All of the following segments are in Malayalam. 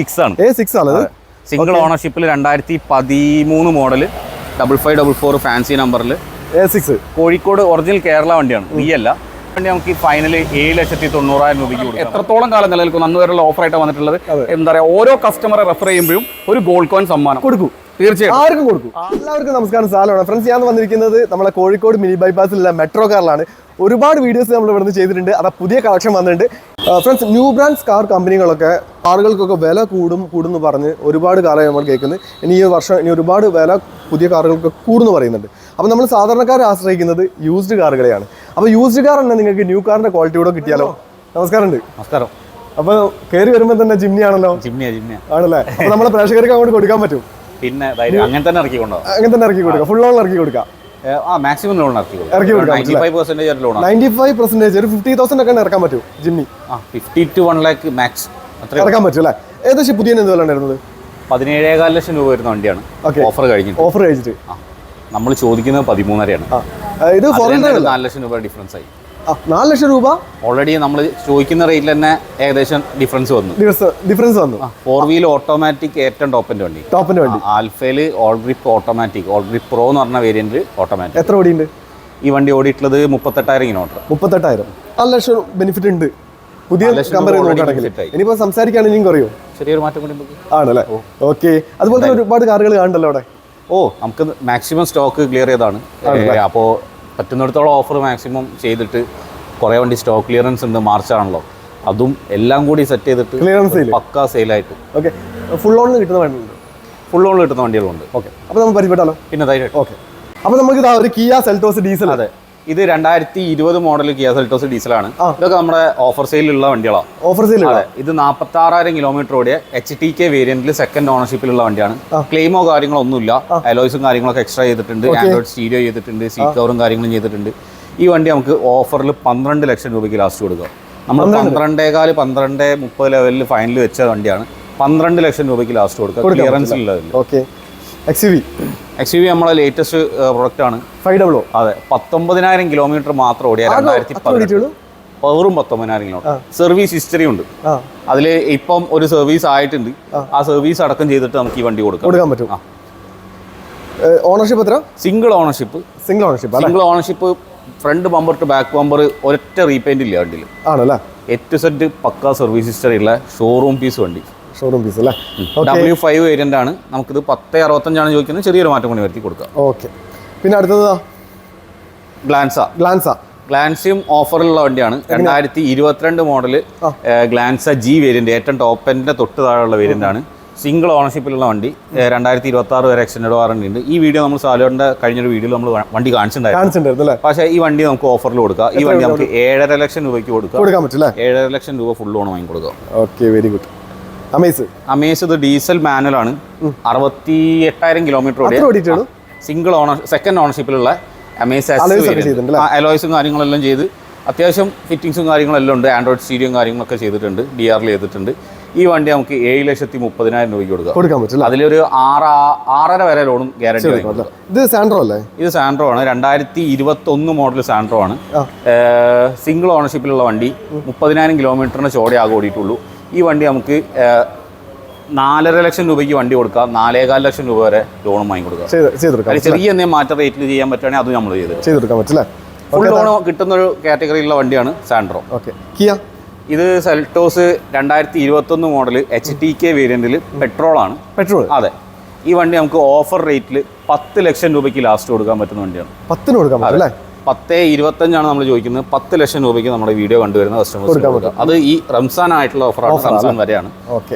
സിക്സ് ആണ്. എ സിക്സ് ആണ് സിംഗിൾ ഓണർഷിപ്പിൽ രണ്ടായിരത്തി പതിമൂന്ന് model double five double four fancy നമ്പറിൽ A six Kozhikode original Kerala വണ്ടിയാണ്. ഈ അല്ല. വണ്ടി നമുക്ക് ഫൈനൽ ഏഴ് ലക്ഷത്തി തൊണ്ണൂറായിരം രൂപയ്ക്ക് കൊടുക്കാം. എത്രത്തോളം കാലം നിലനിൽക്കും? അന്ന് വരെയുള്ള ഓഫറായിട്ട് വന്നിട്ടുള്ളത്. എന്താ പറയുക ഓരോ കസ്റ്റമറെ റെഫർ ചെയ്യുമ്പോഴും ഒരു ഗോൾഡ് കോയിൻ സമ്മാനം. കൊടുക്കും. തീർച്ചയായും ആർക്കും കൊടുക്കും. എല്ലാവർക്കും നമസ്കാരം. സാലമാണ് ഫ്രണ്ട്സ് ഞാൻ വന്നിരിക്കുന്നത് നമ്മളെ കോഴിക്കോട് മിനി ബൈപ്പാസിലുള്ള മെട്രോ കാറിലാണ് ഒരുപാട് വീഡിയോസ് നമ്മൾ ഇവിടുന്ന് ചെയ്തിട്ടുണ്ട്. അതാ പുതിയ കളക്ഷൻ വന്നിട്ടുണ്ട്. ഫ്രണ്ട്സ് ന്യൂ ബ്രാൻഡ്സ് കാർ കമ്പനികളൊക്കെ കാറുകൾക്കൊക്കെ വില കൂടും കൂടുന്നു പറഞ്ഞ് ഒരുപാട് കാലമായി നമ്മൾ കേൾക്കുന്നത് ഇനി ഈ വർഷം ഇനി ഒരുപാട് വില പുതിയ കാറുകൾക്ക് കൂടുന്നു പറയുന്നുണ്ട്. അപ്പോൾ നമ്മൾ സാധാരണക്കാരെ ആശ്രയിക്കുന്നത് യൂസ്ഡ് കാറുകളെയാണ് അപ്പോൾ യൂസ്ഡ് കാർ തന്നെ നിങ്ങൾക്ക് ന്യൂ കാറിന്റെ ക്വാളിറ്റി കൂടെ കിട്ടിയാലോ? നമസ്കാരമുണ്ട്. നമസ്കാരം. അപ്പോൾ കയറി വരുമ്പോൾ തന്നെ ജിംനി ആണല്ലോ ജിമ്മിയ ജിമ്മിയ. ആണല്ലേ? അപ്പോൾ നമ്മളെ പ്രേക്ഷകർക്ക് അങ്ങോട്ട് കൊടുക്കാൻ പറ്റും? പിന്നെ അങ്ങനെ തന്നെ ഇറക്കി കൊണ്ടുപോകാം അങ്ങനെ തന്നെ ഇറക്കി കൊടുക്കാം ഫുൾ ഓൺ ഇറക്കി കൊടുക്കാം ആ മാക്സിമം ലോൺ ഇറക്കി കൊടുക്കാം, നയന്റി ഫൈവ് നയന്റി പെർസെന്റേജ് ഒരു ഫിഫ്റ്റി തൗസൻഡ് ഒക്കെ ഇറക്കാൻ പറ്റും ജിമ്മി. ആ fifty two one lakh max അത്ര ഇറക്കാൻ പറ്റും അല്ലേ? ഏകദേശം പുതിയ എന്ത് വില ഉണ്ടായിരുന്നത്? ലക്ഷം രൂപ വരുന്ന വണ്ടിയാണ്. ഓഫർ കഴിഞ്ഞിട്ട്. ഓഫർ കഴിച്ചിട്ട് ആ നമ്മൾ ചോദിക്കുന്നത് പതിമൂന്നരയാണ്. ഇത് നാല് ലക്ഷം രൂപ ഡിഫറൻസ് ആയി. നാല് ലക്ഷം രൂപ. ഓൾറെഡി നമ്മൾ ചോദിക്കുന്ന റേറ്റിൽ തന്നെ ഏകദേശം ഡിഫറൻസ് വന്നു. ഡിഫറൻസ് വന്നു. ഫോർ വീൽ ഓട്ടോമാറ്റിക് ഏറ്റവും ടോപ്പിന്റെ വണ്ടി. ടോപ്പിന്റെ വണ്ടി. ആൽഫയിൽ all grip automatic all grip pro എന്ന് പറഞ്ഞ വേരിയന്റ് ഓട്ടോമാറ്റിക് എത്ര ഓടിയുണ്ട്? ഈ വണ്ടി ഓടിയിട്ടുള്ളത് മുപ്പത്തെട്ടായിരം കിലോമീറ്റർ മുപ്പത്തെട്ടായിരം. നാല് ലക്ഷം ബെനിഫിറ്റ് ഉണ്ട്. പുതിയ ഇനിയിപ്പോ നോക്കുകയാണെങ്കിൽ benefit ഇനിയിപ്പോൾ സംസാരിക്കുകയാണെങ്കിൽ ഇനിയും കുറയോ. ചെറിയൊരു മാറ്റം കൂടി ആണല്ലേ? ഓക്കെ അതുപോലെ ഒരുപാട് കാറുകൾ കാണണ്ടല്ലോ അവിടെ? ഓ നമുക്ക് മാക്സിമം സ്റ്റോക്ക് ക്ലിയർ ചെയ്താണ് അപ്പോൾ പറ്റുന്നിടത്തോളം ഓഫർ മാക്സിമം ചെയ്തിട്ട് കുറേ വണ്ടി സ്റ്റോക്ക് ക്ലിയറൻസ് ഉണ്ട് മാർച്ചാണല്ലോ അതും എല്ലാം കൂടി സെറ്റ് ചെയ്തിട്ട് ക്ലിയറൻസ് പക്ക പക്കാ സെയിലായിട്ട് ഓക്കെ ഫുൾ ഓണിൽ കിട്ടുന്ന വണ്ടിയുണ്ട് ഫുൾ ഓണിൽ കിട്ടുന്ന വണ്ടികളുണ്ട്. ഓക്കെ അപ്പോൾ നമുക്ക് പരിചയപ്പെട്ടാലോ? പിന്നെ ഓക്കെ അപ്പോൾ നമുക്ക് ഇതാ ഒരു കിയ സെൽറ്റോസ് ഡീസൽ അതെ. ഇത് രണ്ടായിരത്തി ഇരുപത് മോഡൽ കിയ സെൽറ്റോസ് ഡീസലാണ്. ഇതൊക്കെ നമ്മുടെ ഓഫർ സെയിലുള്ള വണ്ടികളാണ് ഓഫർ സെയിൽ അതെ. ഇത് നാൽപ്പത്തി ആറായിരം കിലോമീറ്റർ ഓടിയ എച്ച് ടി കെ വേരിയന്റിൽ സെക്കൻഡ് ഓണർഷിപ്പിലുള്ള വണ്ടിയാണ്. ക്ലെയിമോ കാര്യങ്ങളോ ഒന്നുമില്ല അലോയ്സും കാര്യങ്ങളൊക്കെ എക്സ്ട്രാ ചെയ്തിട്ടുണ്ട്. ആൻഡ്രോയിഡ് സ്റ്റീരിയോ ചെയ്തിട്ടുണ്ട്. സീറ്റ് കവറും കാര്യങ്ങളും ചെയ്തിട്ടുണ്ട്. ഈ വണ്ടി നമുക്ക് ഓഫറിൽ പന്ത്രണ്ട് ലക്ഷം രൂപയ്ക്ക് ലാസ്റ്റ് കൊടുക്കാം നമ്മൾ പന്ത്രണ്ടേകാൽ പന്ത്രണ്ട് മുപ്പത് ലെവലിൽ ഫൈനൽ വെച്ച വണ്ടിയാണ്. പന്ത്രണ്ട് ലക്ഷം രൂപയ്ക്ക് ലാസ്റ്റ് കൊടുക്കുക. ക്ലിയറൻസ് ഉള്ളതിൽ okay X V X V നമ്മളെ ലേറ്റസ്റ്റ് പ്രൊഡക്റ്റ് ആണ്. ഫൈവ് ഡബിൾ അതെ പത്തൊമ്പതിനായിരം കിലോമീറ്റർ മാത്രം ഓടിയ രണ്ടായിരത്തി വെറും പത്തൊമ്പതിനായിരം കിലോമീറ്റർ സർവീസ് ഹിസ്റ്ററി ഉണ്ട്. അതിൽ ഇപ്പം ഒരു സർവീസ് ആയിട്ടുണ്ട്. ആ. സർവീസ് അടക്കം ചെയ്തിട്ട് നമുക്ക് ഈ വണ്ടി കൊടുക്കാം. കൊടുക്കാൻ പറ്റും. ഓണർഷിപ്പ് എത്ര? Single ownership single ownership single ownership front bumper to back bumper ഒരൊറ്റ റീപെയിന്റ് ഇല്ല വണ്ടിയിൽ ആണല്ലേ? എറ്റ് സെറ്റ് പക്ക സർവീസ് ഹിസ്റ്ററി ഉള്ള ഷോറൂം പീസ് വണ്ടി. ഷോറൂം പീസ് അല്ലേ? ഡബ്ല്യു ഫൈവ് വേരിയന്റ് ആണ്. നമുക്കിത് പത്ത് അറുപത്തഞ്ചാണ് ചോദിക്കുന്നത് ചെറിയൊരു മാറ്റം കൂടി വരുത്തി കൊടുക്കുക ഓക്കെ പിന്നെ അടുത്തത് ഗ്ലാൻസ ഗ്ലാൻസ ഗ്ലാൻസിയും ഓഫറിലുള്ള വണ്ടിയാണ്. രണ്ടായിരത്തി ഇരുപത്തിരണ്ട് മോഡൽ ഗ്ലാൻസ ജി വേരിയന്റ് ഏറ്റവും ടോപ്പ് എൻഡിന്റെ തൊട്ട് താഴെയുള്ള വേരിയന്റ് ആണ്. സിംഗിൾ ഓണർഷിപ്പിലുള്ള വണ്ടി. രണ്ടായിരത്തി ഇരുപത്തി ആറ് വരെ എക്സ്റ്റൻഡ് വാറണ്ടി ഉണ്ട്. ഈ വീഡിയോ നമ്മൾ സാലോറിന്റെ കഴിഞ്ഞൊരു വീഡിയോയിൽ നമ്മൾ വണ്ടി കാണിച്ചിട്ടുണ്ടായിരുന്നു. പക്ഷേ ഈ വണ്ടി നമുക്ക് ഓഫറിൽ കൊടുക്കാം. ഈ വണ്ടി നമുക്ക് ഏഴര ലക്ഷം രൂപയ്ക്ക് കൊടുക്കാം. ഏഴര ലക്ഷം രൂപ ഫുൾ ലോൺ വാങ്ങി കൊടുക്കാം. Okay very good Amaze. Amaze ഇത് ഡീസൽ മാനുവൽ ആണ് അറുപത്തി എട്ടായിരം കിലോമീറ്റർ ഓടിയിട്ടുള്ളൂ? സിംഗിൾ ഓണർ സെക്കൻഡ് ഓണർഷിപ്പിലുള്ള അമേസ്? അലോയ്സും കാര്യങ്ങളെല്ലാം ചെയ്ത്. അത്യാവശ്യം ഫിറ്റിങ്സും കാര്യങ്ങളെല്ലാം ഉണ്ട്. ആൻഡ്രോയിഡ് സ്റ്റീരിയോയും കാര്യങ്ങളൊക്കെ ചെയ്തിട്ടുണ്ട്. ഡി ആറിൽ ചെയ്തിട്ടുണ്ട്. ഈ വണ്ടി നമുക്ക് ഏഴ് ലക്ഷത്തി മുപ്പതിനായിരം രൂപയ്ക്ക് കൊടുക്കാം. കൊടുക്കാൻ പറ്റില്ല. അതിലൊരു ആറ് ആറര വരെ ലോണും ഗ്യാരണ്ടി ഇത് സാൻഡ്രോ അല്ലേ? ഇത് സാൻഡ്രോ ആണ്. രണ്ടായിരത്തി ഇരുപത്തി ഒന്ന് മോഡൽ സാൻഡ്രോ ആണ് സിംഗിൾ ഓണർഷിപ്പിലുള്ള വണ്ടി മുപ്പതിനായിരം കിലോമീറ്ററിന് ചോടയാകെ ഓടിയിട്ടുള്ളൂ. ഈ വണ്ടി നമുക്ക് നാലര ലക്ഷം രൂപയ്ക്ക് വണ്ടി കൊടുക്കാം. നാലേകാൽ ലക്ഷം രൂപ വരെ ലോണും വാങ്ങി കൊടുക്കാം. ചെറിയ എന്തെങ്കിലും മാറ്റ റേറ്റിൽ ചെയ്യാൻ പറ്റുകയാണെങ്കിൽ അത് നമ്മൾ ചെയ്ത് ചെയ്തെടുക്കാൻ പറ്റില്ല ഫുൾ ലോൺ കിട്ടുന്ന ഒരു കാറ്റഗറിയിലുള്ള വണ്ടിയാണ് സാൻഡ്രോ ഓക്കെ കിയ ഇത് സെൽട്ടോസ് രണ്ടായിരത്തി ഇരുപത്തൊന്ന് മോഡൽ എച്ച് ടി കെ വേരിയന്റിൽ പെട്രോൾ ആണ്. പെട്രോൾ അതെ. ഈ വണ്ടി നമുക്ക് ഓഫർ റേറ്റിൽ പത്ത് ലക്ഷം രൂപയ്ക്ക് ലാസ്റ്റ് കൊടുക്കാൻ പറ്റുന്ന വണ്ടിയാണ്. പത്തിന് കൊടുക്കാൻ പറ്റില്ല അല്ലേ? പത്ത് ഇരുപത്തഞ്ചാണ് നമ്മൾ ചോദിക്കുന്നത്. പത്ത് ലക്ഷം രൂപയ്ക്ക് നമ്മുടെ വീഡിയോ കണ്ടുവരുന്ന കസ്റ്റമേഴ്സ് അത് ഈ റംസാൻ ആയിട്ടുള്ള ഓഫറാണ് റംസാൻ വരെയാണ്.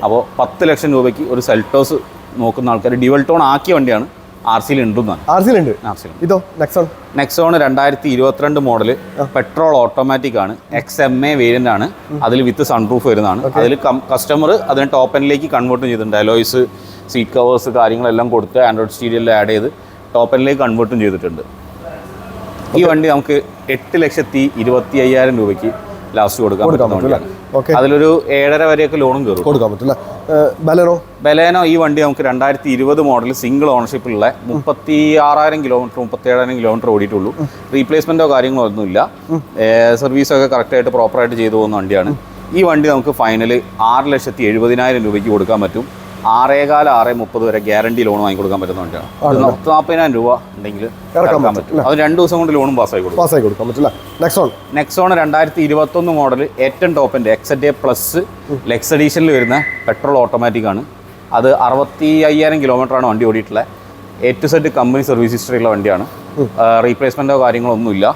അപ്പോൾ പത്ത് ലക്ഷം രൂപയ്ക്ക് ഒരു സെൽട്ടോസ് നോക്കുന്ന ആൾക്കാർ ഡ്യുവൽ ടോൺ ആക്കിയ വണ്ടിയാണ് ആർ സിയിൽ ഉണ്ടെന്നാണ് ആർ സിയിലുണ്ട് ആർ സിയിൽ ഇതോ? നെക്സോൺ നെക്സോൺ രണ്ടായിരത്തി ഇരുപത്തിരണ്ട് മോഡൽ പെട്രോൾ ഓട്ടോമാറ്റിക് ആണ്. എക്സ് എം എ വേരിയന്റ് ആണ്. അതിൽ വിത്ത് സൺറൂഫ് വരുന്നതാണ്. അതിൽ കസ്റ്റമർ അതിന് ടോപ്പ് എൻഡിലേക്ക് കൺവേർട്ട് ചെയ്തിട്ടുണ്ട്. അലോയ്സ് സീറ്റ് കവേഴ്സ് കാര്യങ്ങളെല്ലാം കൊടുത്ത് ആൻഡ്രോയിഡ് സ്റ്റീരിയലിൽ ആഡ് ചെയ്ത് ടോപ്പ് എൻഡിലേക്ക് കൺവേർട്ടും ചെയ്തിട്ടുണ്ട്. ഈ വണ്ടി നമുക്ക് എട്ട് ലക്ഷത്തി ഇരുപത്തി അയ്യായിരം രൂപയ്ക്ക് ലാസ്റ്റ് കൊടുക്കാൻ പറ്റുന്ന വണ്ടിയാണ്. അതിലൊരു ഏഴര വരെയൊക്കെ ലോണും കയറും കൊടുക്കാൻ പറ്റില്ല. ബലേനോ ബലേനോ ഈ വണ്ടി നമുക്ക് രണ്ടായിരത്തി ഇരുപത് മോഡൽ സിംഗിൾ ഓണർഷിപ്പിലുള്ള മുപ്പത്തി ആറായിരം കിലോമീറ്റർ മുപ്പത്തി ഏഴായിരം കിലോമീറ്റർ ഓടിയിട്ടുള്ളൂ റീപ്ലേസ്മെന്റോ കാര്യങ്ങളോ ഒന്നുമില്ല സർവീസൊക്കെ കറക്റ്റായിട്ട് പ്രോപ്പറായിട്ട് ചെയ്തു പോകുന്ന വണ്ടിയാണ്. ഈ വണ്ടി നമുക്ക് ഫൈനൽ ആറ് ലക്ഷത്തി എഴുപതിനായിരം രൂപയ്ക്ക് കൊടുക്കാൻ പറ്റും. ആറേകാല ആറ് മുപ്പത് വരെ ഗ്യാരണ്ടി ലോൺ വാങ്ങി കൊടുക്കാൻ പറ്റുന്ന വണ്ടിയാണ് പത്ത് നാൽപ്പതിനായിരം രൂപ ഉണ്ടെങ്കിൽ ഇറക്കാൻ പറ്റും അത് രണ്ട് ദിവസം കൊണ്ട് ലോണും പാസ്സായി കൊടുക്കും. പാസ്സായി കൊടുക്കാൻ പറ്റില്ല നെക്സോൺ നെക്സോൺ രണ്ടായിരത്തി ഇരുപത്തൊന്ന് മോഡൽ ഏറ്റവും ടോപ്പിന്റെ എക്സഡ് പ്ലസ് ലെക്സ് എഡീഷനിൽ വരുന്ന പെട്രോൾ ഓട്ടോമാറ്റിക് ആണ്. അത് അറുപത്തി അയ്യായിരം കിലോമീറ്റർ ആണ് വണ്ടി ഓടിയിട്ടുള്ളത് A to Z company service history ഉള്ള വണ്ടിയാണ്. റീപ്ലേസ്മെന്റോ കാര്യങ്ങളോ ഒന്നുമില്ല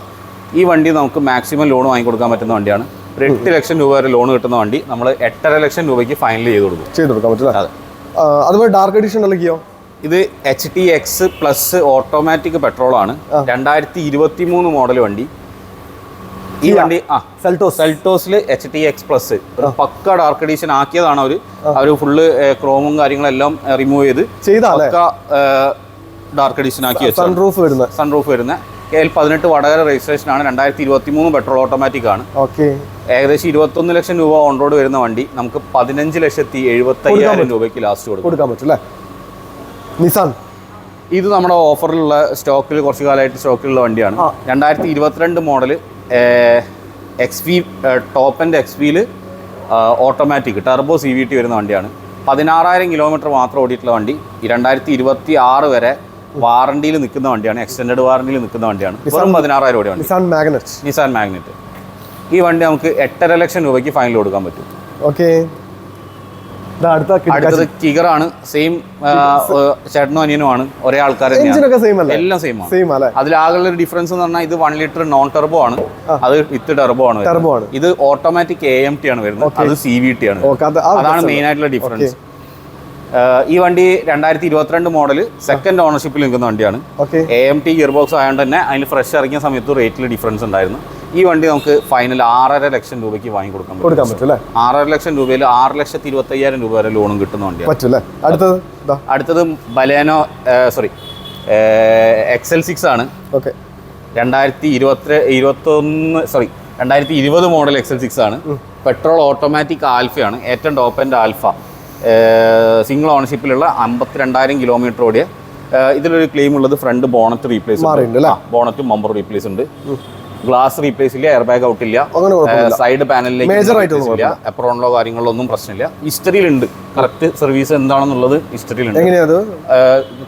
ഈ വണ്ടി നമുക്ക് മാക്സിമം ലോൺ വാങ്ങിക്കൊടുക്കാൻ പറ്റുന്ന വണ്ടിയാണ്. ഒരു എട്ട് ലക്ഷം രൂപ വരെ ലോൺ കിട്ടുന്ന വണ്ടി നമ്മൾ എട്ടര ലക്ഷം രൂപയ്ക്ക് ഫൈനൽ ചെയ്ത് കൊടുക്കും. ചെയ്ത് കൊടുക്കാൻ പറ്റില്ല. അതെ. അതുപോലെ ഡാർക്ക് എഡിഷൻ ഉള്ളക്കിയോ ഇത് H T X plus automatic petrol ആണ്. രണ്ടായിരത്തി ഇരുപത്തി മൂന്ന് മോഡൽ വണ്ടി. ഈ വണ്ടി ആ സെൽട്ടോസ് സെൽട്ടോസിൽ എച്ച് ടി എക്സ് പ്ലസ് ഒരു പക്ക ഡാർക്ക് എഡിഷൻ ആക്കിയതാണ് അവർ അവർ ഫുള്ള് ക്രോമും കാര്യങ്ങളെല്ലാം റിമൂവ് ചെയ്ത് പക്ക ഡാർക്ക് എഡിഷൻ ആക്കി സൺറൂഫ് വരുന്ന സൺറൂഫ് വരുന്ന കെ എൽ പതിനെട്ട് വടകര രജിസ്ട്രേഷൻ ആണ്. രണ്ടായിരത്തി ഇരുപത്തി മൂന്ന് പെട്രോൾ ഓട്ടോമാറ്റിക് ആണ്. ഓക്കെ. ഏകദേശം ഇരുപത്തൊന്ന് ലക്ഷം രൂപ ഓൺ റോഡ് വരുന്ന വണ്ടി നമുക്ക് പതിനഞ്ച് ലക്ഷത്തി എഴുപത്തി അയ്യായിരം രൂപയ്ക്ക് ലാസ്റ്റ് കൊടുക്കാം. കൊടുക്കാൻ പറ്റില്ല നിസാൻ. ഇത് നമ്മുടെ ഓഫറിലുള്ള സ്റ്റോക്കിൽ കുറച്ച് കാലമായിട്ട് സ്റ്റോക്കിലുള്ള വണ്ടിയാണ്. രണ്ടായിരത്തി ഇരുപത്തിരണ്ട് model X V top and X വിയിൽ automatic turbo C V T വരുന്ന വണ്ടിയാണ്. പതിനാറായിരം കിലോമീറ്റർ മാത്രം ഓടിയിട്ടുള്ള വണ്ടി. രണ്ടായിരത്തി ഇരുപത്തി ആറ് വരെ വാറണ്ടിയിൽ നിൽക്കുന്ന വണ്ടിയാണ് എക്സ്റ്റൻഡ് വാറണ്ടിയിൽ നിൽക്കുന്ന വണ്ടിയാണ്. വെറും പതിനാറായിരം രൂപയാണ് വണ്ടി. നിസാൻ മാഗ്നറ്റ് നിസാൻ മാഗ്നറ്റ് ഈ വണ്ടി നമുക്ക് എട്ടര ലക്ഷം രൂപയ്ക്ക് ഫൈനൽ കൊടുക്കാൻ പറ്റും. ഓക്കെ അടുത്ത അടുത്തത് കിഗറാണ് സെയിം ചേട്ടനും അനിയനുമാണ് ഒരേ ആൾക്കാർ എല്ലാം സെയിം ആണ്. അതിലാകെയുള്ള ഒരു ഡിഫറൻസ് എന്ന് പറഞ്ഞാൽ ഇത് വൺ ലിറ്റർ നോൺ ടെർബോ ആണ് അത് വിത്ത് ടെർബോ ആണ് ഇത് ഓട്ടോമാറ്റിക് എ എം ടി ആണ് വരുന്നത്. അത് സി വി ടി ആണ് അതാണ് മെയിൻ ആയിട്ടുള്ള ഡിഫറൻസ് ഈ വണ്ടി രണ്ടായിരത്തി ഇരുപത്തിരണ്ട് മോഡൽ സെക്കൻഡ് ഓണർഷിപ്പിൽ നിൽക്കുന്ന വണ്ടിയാണ്. A M T gear box ആയതുകൊണ്ട് തന്നെ അതിന് ഫ്രഷ് ഇറങ്ങിയ സമയത്ത് റേറ്റിൽ ഡിഫറൻസ് ഉണ്ടായിരുന്നു. ഈ വണ്ടി നമുക്ക് ഫൈനൽ ആറര ലക്ഷം രൂപയ്ക്ക് വാങ്ങി കൊടുക്കാൻ പറ്റും. ആറര ലക്ഷം രൂപയിൽ ആറ് ലക്ഷത്തി ഇരുപത്തി അയ്യായിരം രൂപ വരെ ലോണും കിട്ടുന്ന വണ്ടിയാണ്. അടുത്തത് അടുത്തത് ബലേനോ സോറി എക്സൽ സിക്സ് ആണ്. ഓക്കെ രണ്ടായിരത്തി ഇരുപത്തി ഇരുപത്തൊന്ന് സോറി രണ്ടായിരത്തി ഇരുപത് മോഡൽ എക്സൽ സിക്സ് ആണ്. പെട്രോൾ ഓട്ടോമാറ്റിക് ആൽഫയാണ് ഏറ്റവും ടോപ്പ് എന്റെ ആൽഫ സിംഗിൾ ഓണർഷിപ്പിലുള്ള അമ്പത്തിരണ്ടായിരം കിലോമീറ്റർ ഓടിയ ഇതിലൊരു ക്ലെയിം ഉള്ളത് front bonnet replace bonnet bumper replace ഉണ്ട്. ഗ്ലാസ് റീപ്ലേസ് ഇല്ല എയർ ബാഗ് ഔട്ട് ഇല്ല. സൈഡ് പാനലിലേക്ക് എപ്രോണിലോ കാര്യങ്ങളോ ഒന്നും പ്രശ്നമില്ല. ഹിസ്റ്ററിയിലുണ്ട് കറക്റ്റ് സർവീസ് എന്താണെന്നുള്ളത് ഹിസ്റ്ററിയിലുണ്ട്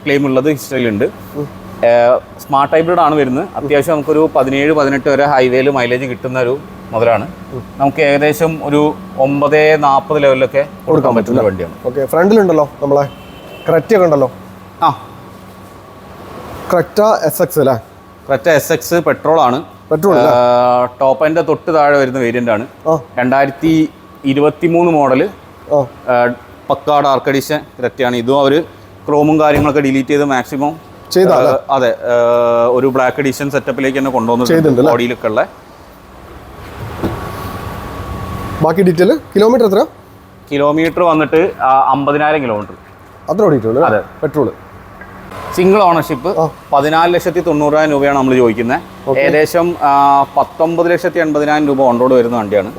ക്ലെയിം ഉള്ളത് ഹിസ്റ്ററിയിലുണ്ട് സ്മാർട്ട് ഹൈബ്രിഡ് ആണ് വരുന്നത്. അത്യാവശ്യം നമുക്കൊരു പതിനേഴ് പതിനെട്ട് വരെ ഹൈവേയിൽ മൈലേജ് കിട്ടുന്ന ഒരു മുതലാണ്. നമുക്ക് ഏകദേശം ഒരു ഒമ്പത് നാൽപ്പത് ലെവലിലൊക്കെ കൊടുക്കാൻ പറ്റുന്ന വണ്ടിയാണ്. ഓക്കെ ഫ്രണ്ടിലുണ്ടല്ലോ നമ്മളെ ക്രെറ്റ ഒക്കെ ഉണ്ടല്ലോ? ആ. ക്രെറ്റ എസ് എക്സ് അല്ലേ? ക്രെറ്റ എസ് എക്സ് പെട്രോൾ ആണ് പെട്രോൾ ടോപ്പ് എന്റെ തൊട്ട് താഴെ വരുന്ന വേരിയന്റ് ആണ്. രണ്ടായിരത്തി ഇരുപത്തി മൂന്ന് മോഡൽ പക്കാട് പക്കാ ഡാർക്ക് എഡിഷൻ ക്രെറ്റയാണ്. ഇതും അവർ ക്രോമും കാര്യങ്ങളൊക്കെ ഡിലീറ്റ് ചെയ്ത് മാക്സിമം അതെ ഒരു ബ്ലാക്ക് എഡിഷൻ സെറ്റപ്പിലേക്ക് തന്നെ കൊണ്ടുവന്നു? ബോഡിയിലൊക്കെ ഉള്ള. ബാക്കി ഡീറ്റെയിൽ കിലോമീറ്റർ എത്ര കിലോമീറ്റർ വന്നിട്ട് അമ്പതിനായിരം കിലോമീറ്റർ. അത്ര ഓടിയിട്ടുള്ളൂ അതെ. പെട്രോൾ. Single ownership. പതിനാല് ലക്ഷത്തി തൊണ്ണൂറായിരം രൂപയാണ് നമ്മൾ ചോദിക്കുന്നത് ഏകദേശം പത്തൊമ്പത് ലക്ഷത്തി എൺപതിനായിരം രൂപ ഓൺ റോഡ് വരുന്ന വണ്ടിയാണ്.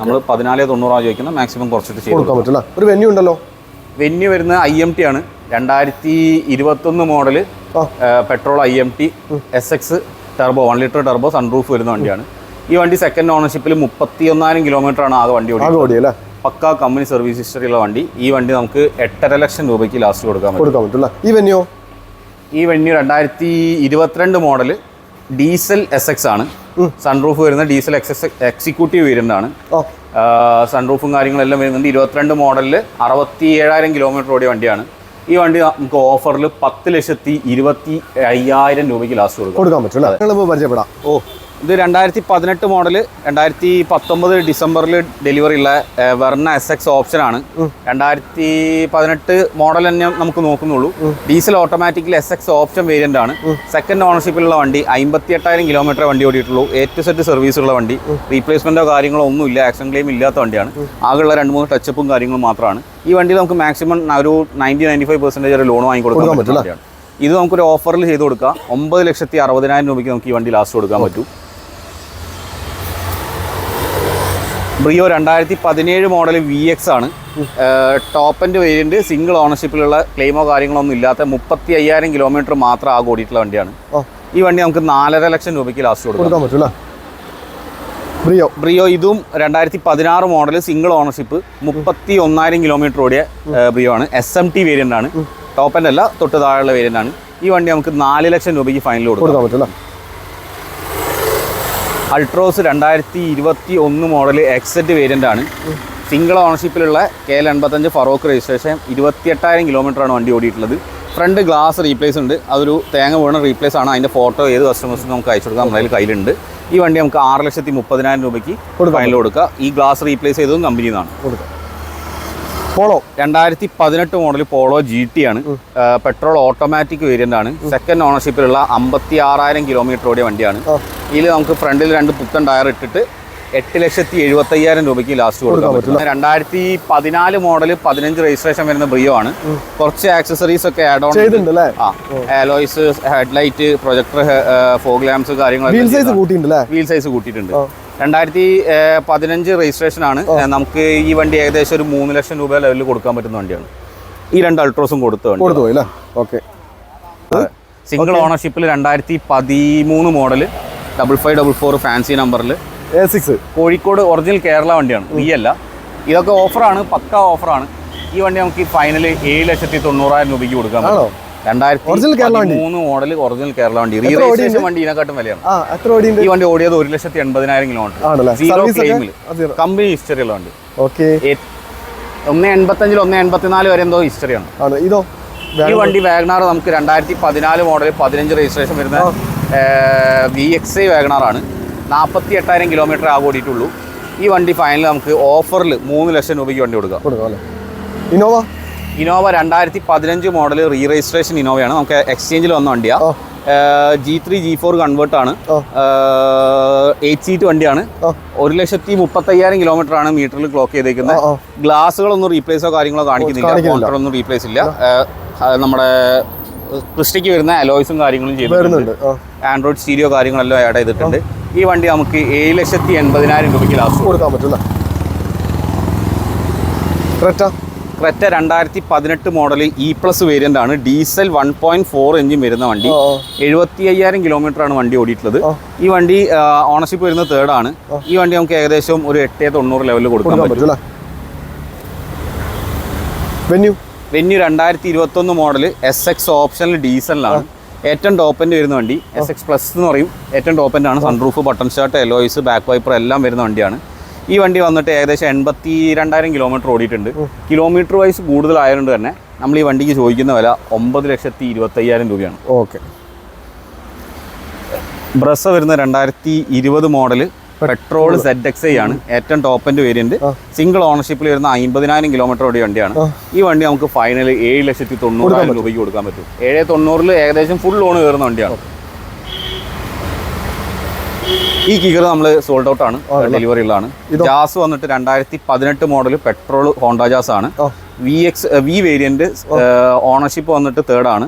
നമ്മൾ പതിനാല് തൊണ്ണൂറാണ് ചോദിക്കുന്നത് മാക്സിമം കുറച്ചിട്ട് പറ്റില്ല ഒരു വെന്യൂ ഉണ്ടല്ലോ? വെന്യൂ വരുന്ന ഐ എം ടി ആണ്. രണ്ടായിരത്തി ഇരുപത്തൊന്ന് model petrol I M T S X turbo one litre turbo sunroof വരുന്ന വണ്ടിയാണ്. ഈ വണ്ടി സെക്കൻഡ് ഓണർഷിപ്പിൽ മുപ്പത്തി ഒന്നായിരം കിലോമീറ്റർ ആണ് ആകെ വണ്ടി ഓടിയത് ഓടി അല്ലേ പക്കാ കമ്പനി സർവീസ് ഹിസ്റ്ററി ഉള്ള വണ്ടി. ഈ വണ്ടി നമുക്ക് എട്ടര ലക്ഷം രൂപയ്ക്ക് ലാസ്റ്റ് കൊടുക്കാൻ പറ്റും. കൊടുക്കാൻ പറ്റില്ല ഈ വെന്യൂ ഈ വണ്ടി രണ്ടായിരത്തി ഇരുപത്തിരണ്ട് മോഡൽ ഡീസൽ എസ് എക്സ് ആണ്. സൺറൂഫ് വരുന്ന diesel X X executive variant ആണ് ആ സൺറൂഫും കാര്യങ്ങളെല്ലാം വരുന്നുണ്ട് ഇരുപത്തിരണ്ട് മോഡലിൽ അറുപത്തി ഏഴായിരം കിലോമീറ്റർ ഓടിയ വണ്ടിയാണ്. ഈ വണ്ടി നമുക്ക് ഓഫറിൽ പത്ത് ലക്ഷത്തി ഇരുപത്തി അയ്യായിരം രൂപയ്ക്ക് ലാസ്റ്റ് കൊടുക്കാം. കൊടുക്കാൻ പറ്റില്ല നിങ്ങൾ പരിചയപ്പെടാം. ഓ. ഇത് രണ്ടായിരത്തി പതിനെട്ട് മോഡൽ രണ്ടായിരത്തി പത്തൊമ്പത് ഡിസംബറിൽ ഡെലിവറി ഉള്ള വെർണ എസ് എക്സ് ഓപ്ഷൻ ആണ്. രണ്ടായിരത്തി പതിനെട്ട് മോഡൽ തന്നെ നമുക്ക് നോക്കുന്നുള്ളൂ. Diesel automatically S X option variant ആണ്. സെക്കൻഡ് ഓണർഷിപ്പിലുള്ള വണ്ടി അമ്പത്തി എട്ടായിരം കിലോമീറ്റർ വണ്ടി ഓടിയിട്ടുള്ളൂ. എ ടു സെറ്റ് സർവീസ് ഉള്ള വണ്ടി. റീപ്ലേസ്മെന്റോ കാര്യങ്ങളോ ഒന്നും ഇല്ല ആക്ഷൻ ക്ലെയിം ഇല്ലാത്ത വണ്ടിയാണ്. ആകെയുള്ള രണ്ട് മൂന്ന് ടച്ചപ്പും കാര്യങ്ങളും മാത്രമാണ്. ഈ വണ്ടി നമുക്ക് മാക്സിമം ഒരു നയന്റി നയന്റി ഫൈവ് പെർസെന്റേജ് ഒരു ലോൺ വാങ്ങി കൊടുക്കാൻ പറ്റുന്ന വണ്ടിയാണ്. ഇത് നമുക്കൊരു ഓഫറിൽ ചെയ്ത് കൊടുക്കാം. ഒമ്പത് ലക്ഷത്തി അറുപതിനായിരം രൂപയ്ക്ക് നമുക്ക് ഈ വണ്ടി ലാസ്റ്റ് കൊടുക്കാൻ പറ്റും. ബ്രിയോ രണ്ടായിരത്തി പതിനേഴ് മോഡൽ വി എക്സ് ആണ് ടോപ്പ് ആൻഡ് വേരിയന്റ് സിംഗിൾ ഓണർഷിപ്പിലുള്ള ക്ലെയിമോ കാര്യങ്ങളോ ഒന്നും ഇല്ലാത്ത മുപ്പത്തി അയ്യായിരം കിലോമീറ്റർ മാത്രം ആകെ ഓടിയിട്ടുള്ള വണ്ടിയാണ്. ഈ വണ്ടി നമുക്ക് നാലര ലക്ഷം രൂപയ്ക്ക് ലാസ്റ്റ് കൊടുക്കാം. കൊടുക്കാൻ പറ്റില്ല? ബ്രിയോ ബ്രിയോ ഇതും രണ്ടായിരത്തി പതിനാറ് മോഡൽ സിംഗിൾ ഓണർഷിപ്പ് മുപ്പത്തി ഒന്നായിരം കിലോമീറ്റർ ഓടിയ ബ്രിയോ ആണ്. എസ് എം ടി വേരിയന്റ് ആണ്. ടോപ്പ് ആൻഡ് അല്ല തൊട്ട് താഴെയുള്ള വേരിയന്റ് ആണ്. ഈ വണ്ടി നമുക്ക് നാല് ലക്ഷം രൂപയ്ക്ക് ഫൈനൽ കൊടുക്കാം. കൊടുക്കാൻ പറ്റും അല്ലേ അൾട്രോസ് രണ്ടായിരത്തി ഇരുപത്തി ഒന്ന് മോഡൽ എക്സെറ്റ് വേരിയന്റ് ആണ്. സിംഗിൾ ഓണർഷിപ്പിലുള്ള കെ എൽ എൺപത്തഞ്ച് ഫറോക്ക് രജിസ്ട്രേഷൻ ഇരുപത്തിയെട്ടായിരം കിലോമീറ്റർ ആണ് വണ്ടി ഓടിയിട്ടുള്ളത്. ഫ്രണ്ട് ഗ്ലാസ് റീപ്ലേസ് ഉണ്ട്. അതൊരു തേങ്ങ വീണ റീപ്ലേസ് ആണ്. അതിന്റെ ഫോട്ടോ ഏത് കസ്റ്റമേഴ്സിനും നമുക്ക് അയച്ചു കൊടുക്കാം നമ്മുടെ കയ്യിലുണ്ട്. ഈ വണ്ടി നമുക്ക് ആറ് ലക്ഷത്തി മുപ്പതിനായിരം രൂപയ്ക്ക് ഫൈനൽ കൊടുക്കുക ഈ ഗ്ലാസ് റീപ്ലേസ് ചെയ്തതും കമ്പനിയിൽ നിന്നാണ് കൊടുക്കാം. പോളോ രണ്ടായിരത്തി പതിനെട്ട് മോഡൽ പോളോ ജി ടി ആണ്. പെട്രോൾ ഓട്ടോമാറ്റിക് വേരിയന്റ് ആണ്. സെക്കൻഡ് ഓണർഷിപ്പിലുള്ള അമ്പത്തി ആറായിരം കിലോമീറ്റർ ഓടിയ വണ്ടിയാണ്. ഇതിൽ നമുക്ക് ഫ്രണ്ടിൽ രണ്ട് പുത്തൻ ടയർ ഇട്ടിട്ട് എട്ട് ലക്ഷത്തി എഴുപത്തി അയ്യായിരം രൂപയ്ക്ക് ലാസ്റ്റ് കൊടുക്കാൻ പറ്റും. രണ്ടായിരത്തി പതിനാല് മോഡൽ പതിനഞ്ച് രജിസ്ട്രേഷൻ വരുന്ന ബ്രിയോ ആണ്. കുറച്ച് ആക്സസറീസ് ഒക്കെ ആഡ് ഓൺ ചെയ്തിട്ടുണ്ട് അല്ലേ? ആ alloys headlight projector fog lamps wheel കാര്യങ്ങളൊക്കെ വീൽ സൈസ് കൂട്ടിയിട്ടുണ്ട് രണ്ടായിരത്തി പതിനഞ്ച് രജിസ്ട്രേഷൻ ആണ് നമുക്ക് ഈ വണ്ടി ഏകദേശം ഒരു മൂന്ന് ലക്ഷം രൂപ ലെവലിൽ കൊടുക്കാൻ പറ്റുന്ന വണ്ടിയാണ്. ഈ രണ്ട് അൾട്രോസും കൊടുത്ത വണ്ടി കൊടുത്തു പോയി ഓക്കെ. സിംഗിൾ ഓണർഷിപ്പിൽ രണ്ടായിരത്തി പതിമൂന്ന് model double five double four fancy നമ്പറിൽ സിക്സ്. കോഴിക്കോട് ഒറിജിനൽ കേരള വണ്ടിയാണ് ഈ അല്ല. ഇതൊക്കെ ഓഫറാണ് പക്ക ഓഫറാണ്. ഈ വണ്ടി നമുക്ക് ഫൈനൽ ഏഴ് ലക്ഷത്തി തൊണ്ണൂറായിരം രൂപയ്ക്ക് കൊടുക്കാൻ ആണോ? രണ്ടായിരത്തി? മൂന്ന് മോഡൽ ഒറിജിനൽ കേരള വണ്ടി. റീ എത്ര രജിസ്ട്രേഷൻ വണ്ടി ഇതിനെക്കാട്ടും വിലയാണ്. ഈ വണ്ടി ഓടിയത് ഒരു ലക്ഷത്തി എൺപതിനായിരം കിലോമീറ്റർ സീറോ ക്ലെയിമിൽ കമ്പനി ഹിസ്റ്ററി ഉള്ള വണ്ടി. ഓക്കെ ഒന്ന് എൺപത്തഞ്ചിൽ ഒന്ന് എൺപത്തിനാല് വരെ എന്തോ ഹിസ്റ്ററിയാണ് ഇതോ? ഈ വണ്ടി വാഗ്നാർ നമുക്ക് രണ്ടായിരത്തി പതിനാല് മോഡൽ പതിനഞ്ച് രജിസ്ട്രേഷൻ വരുന്ന വി എക്സ് ഐ വാഗ്നാറാണ് നാൽപ്പത്തി എട്ടായിരം കിലോമീറ്റർ ആകെ ഓടിയിട്ടുള്ളൂ. ഈ വണ്ടി ഫൈനൽ നമുക്ക് ഓഫറിൽ മൂന്ന് ലക്ഷം രൂപയ്ക്ക് വണ്ടി കൊടുക്കാം. ഇന്നോവ ഇനോവ രണ്ടായിരത്തി പതിനഞ്ച് മോഡൽ റീ രജിസ്ട്രേഷൻ ഇനോവയാണ് നമുക്ക് എക്സ്ചേഞ്ചിൽ വന്ന വണ്ടിയാണ്. G three G four convert ആണ്. എയ്റ്റ് സീറ്റ് വണ്ടിയാണ്. ഒരു ലക്ഷത്തി മുപ്പത്തയ്യായിരം കിലോമീറ്റർ ആണ് മീറ്ററിൽ ക്ലോക്ക് ചെയ്തേക്കുന്നത്. ഗ്ലാസ്സുകളൊന്നും റീപ്ലേസോ കാര്യങ്ങളോ കാണിക്കുന്നില്ല. ഒന്നും റീപ്ലേസ് ഇല്ല. നമ്മുടെ ക്രിസ്റ്റിക്ക് വരുന്ന അലോയ്സും കാര്യങ്ങളും ചെയ്തിട്ടുണ്ട്. ആൻഡ്രോയിഡ് സ്റ്റീരിയോ കാര്യങ്ങളെല്ലാം ആഡ് ചെയ്തിട്ടുണ്ട്. ഈ വണ്ടി നമുക്ക് ഏഴ് ലക്ഷത്തി എൺപതിനായിരം രൂപയ്ക്ക് ലാസ്റ്റ് കൊടുക്കാൻ പറ്റും അല്ലേ? ക്രെറ്റ രണ്ടായിരത്തി പതിനെട്ട് മോഡൽ ഇ പ്ലസ് വേരിയന്റ് ആണ്. Diesel one point four engine വരുന്ന വണ്ടി. എഴുപത്തി അയ്യായിരം കിലോമീറ്റർ ആണ് വണ്ടി ഓടിയിട്ടുള്ളത്. ഈ വണ്ടി ഓണർഷിപ്പ് വരുന്ന തേർഡ് ആണ്. ഈ വണ്ടി നമുക്ക് ഏകദേശം ഒരു എട്ട് തൊണ്ണൂറ് ലെവലിൽ കൊടുക്കാൻ പറ്റും. രണ്ടായിരത്തി ഇരുപത്തി വെന്യൂ വെന്യൂ രണ്ടായിരത്തി ഇരുപത്തൊന്ന് മോഡൽ എസ് എക്സ് ഓപ്ഷനിൽ ഡീസലിലാണ് ഏറ്റവും ടോപ്പ് എൻഡ് വരുന്ന വണ്ടി. എസ് എക്സ് പ്ലസ് എന്ന് പറയും. ഏറ്റവും ടോപ്പ് എൻഡ് ആണ്. Sunroof button start alloys back wiper എല്ലാം വരുന്ന വണ്ടിയാണ്. ഈ വണ്ടി വന്നിട്ട് ഏകദേശം എൺപത്തി രണ്ടായിരം കിലോമീറ്റർ ഓടിയിട്ടുണ്ട് കിലോമീറ്റർ വൈസ് കൂടുതലായതുകൊണ്ട് തന്നെ നമ്മൾ ഈ വണ്ടിക്ക് ചോദിക്കുന്ന വില ഒമ്പത് ലക്ഷത്തി ഇരുപത്തയ്യായിരം രൂപയാണ്. ഓക്കെ. ബ്രസ വരുന്ന രണ്ടായിരത്തി ഇരുപത് model petrol. Z X I ആണ്. ഏറ്റവും ടോപ്പ് എൻഡ് വേരിയന്റ് സിംഗിൾ ഓണർഷിപ്പിൽ വരുന്ന അമ്പതിനായിരം കിലോമീറ്റർ ഓടിയ വണ്ടിയാണ്. ഈ വണ്ടി നമുക്ക് ഫൈനൽ ഏഴ് ലക്ഷത്തി തൊണ്ണൂറായിരം രൂപയ്ക്ക് കൊടുക്കാൻ പറ്റും. ഏഴ് തൊണ്ണൂറിൽ ഏകദേശം ഫുൾ ലോൺ കയറുന്ന വണ്ടിയാണ്. ഈ കിഗർ നമ്മൾ സോൾഡ് ഔട്ട് ആണ് ഡെലിവറി ഉള്ളതാണ് ജാസ് വന്നിട്ട് രണ്ടായിരത്തി പതിനെട്ട് മോഡൽ പെട്രോൾ ഹോണ്ട ജാസ് ആണ്. V X V variant ownership വന്നിട്ട് തേർഡ് ആണ്.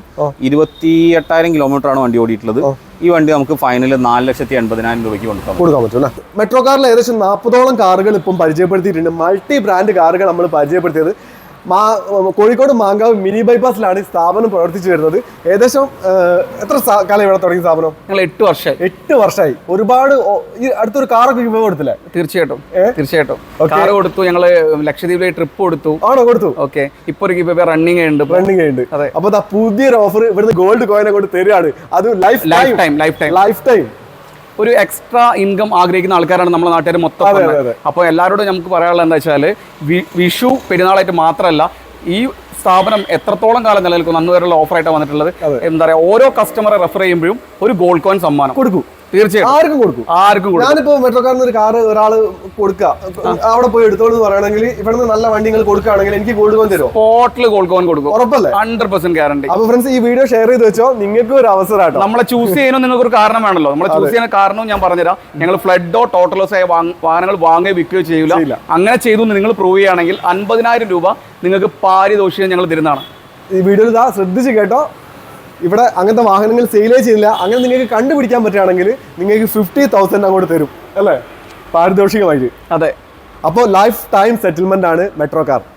ഇരുപത്തി എട്ടായിരം കിലോമീറ്റർ ആണ് വണ്ടി ഓടിയിട്ടുള്ളത്. ഈ വണ്ടി നമുക്ക് ഫൈനൽ നാല് ലക്ഷത്തി എൺപതിനായിരം രൂപയ്ക്ക് കൊടുക്കാം കൊടുക്കാൻ പറ്റും മെട്രോ കാറിൽ ഏകദേശം നാൽപ്പതോളം കാറുകൾ ഇപ്പം പരിചയപ്പെടുത്തിയിട്ടുണ്ട്. മൾട്ടി ബ്രാൻഡ് കാറുകൾ നമ്മൾ പരിചയപ്പെടുത്തിയത് മാ കോഴിക്കോട് മാങ്കാവ് മിനി ബൈപ്പാസിലാണ് ഈ സ്ഥാപനം പ്രവർത്തിച്ചു വരുന്നത്. ഏകദേശം എത്ര കാലം ഇവിടെ തുടങ്ങിയ സ്ഥാപനം? ഞങ്ങൾ എട്ട് വർഷമായി എട്ട് വർഷമായി ഒരുപാട് ഈ അടുത്തൊരു കാറൊക്കെ വിഭവം കൊടുത്തില്ലേ? തീർച്ചയായിട്ടും? തീർച്ചയായിട്ടും. കാർ കൊടുത്തു ഞങ്ങൾ ലക്ഷദ്വീപിലെ ട്രിപ്പ് കൊടുത്തു. ആണോ കൊടുത്തു? ഓക്കെ. ഇപ്പൊ ഒരു ഗിവ് റണ്ണിങ് ഉണ്ട് റണ്ണിങ് ഉണ്ട് അതെ. അപ്പൊ പുതിയൊരു ഓഫർ ഇവിടുന്ന് ഗോൾഡ് കോയിനെ കൊണ്ട് തരികയാണ്. അത് life life time life time life time ഒരു എക്സ്ട്രാ ഇൻകം ആഗ്രഹിക്കുന്ന ആൾക്കാരാണ് നമ്മുടെ നാട്ടുകാർ മൊത്തം അപ്പോൾ എല്ലാവരോടും നമുക്ക് പറയാനുള്ളത് എന്താ വെച്ചാൽ വിഷു പെരുന്നാളായിട്ട് മാത്രമല്ല ഈ സ്ഥാപനം എത്രത്തോളം കാലം നിലനിൽക്കും അന്ന് വരെയുള്ള ഓഫറായിട്ട് വന്നിട്ടുള്ളത്. എന്താ പറയുക ഓരോ കസ്റ്റമറെ റെഫർ ചെയ്യുമ്പോഴും ഒരു ഗോൾഡ് കോയിൻ സമ്മാനം. കൊടുക്കും. തീർച്ചയായിട്ടും. ആർക്കും കൊടുക്കും. ആർക്കും ഞാനിപ്പോ മെട്രോ കാറിന് ഒരു കാറ് ഒരാൾ കൊടുക്കുക അവിടെ പോയി എടുത്തോളൂ പറയണെങ്കിൽ പറയുകയാണെങ്കിൽ ഇവിടുന്ന് നല്ല വണ്ടി നിങ്ങൾ കൊടുക്കുകയാണെങ്കിൽ എനിക്ക് ഗോൾഡ് കോൺ തരും സ്പോട്ടിൽ ഗോൾഡ് കോൺ കൊടുക്കും. ഉറപ്പല്ലേ? ഹൺഡ്രഡ് പെർസെന്റ് ഗ്യാരണ്ടി അപ്പൊ ഫ്രണ്ട്സ് ഈ വീഡിയോ ഷെയർ ചെയ്ത് വെച്ചോ. നിങ്ങൾക്ക് ഒരു അവസരമാട്ടോ നമ്മളെ ചൂസ് ചെയ്യാനും നിങ്ങൾക്ക് ഒരു കാരണം വേണല്ലോ. നമ്മളെ ചൂസ് ചെയ്യുന്ന കാരണവും ഞാൻ പറഞ്ഞുതരാം. ഞങ്ങൾ ഫ്ലഡോ ടോട്ടലോ ആയ വാഹനങ്ങൾ വാങ്ങുകയോ വിൽക്കുകയോ ചെയ്യില്ല. അങ്ങനെ ചെയ്തു നിങ്ങൾ പ്രൂവ് ചെയ്യുകയാണെങ്കിൽ അൻപതിനായിരം രൂപ നിങ്ങൾക്ക് പാരിതോഷികം ഞങ്ങൾ തരുന്നതാണ്. ഈ വീഡിയോയിൽ ശ്രദ്ധിച്ച് കേട്ടോ. ഇവിടെ അങ്ങനത്തെ വാഹനങ്ങൾ സെയിലേ ചെയ്യില്ല അങ്ങനെ നിങ്ങൾക്ക് കണ്ടുപിടിക്കാൻ പറ്റുകയാണെങ്കിൽ നിങ്ങൾക്ക് ഫിഫ്റ്റി തൗസൻഡ് അങ്ങോട്ട് തരും. അല്ലേ? പാരിതോഷികമായിട്ട്. അതെ. അപ്പോൾ ലൈഫ് ടൈം സെറ്റിൽമെന്റ് ആണ് മെട്രോ കാർ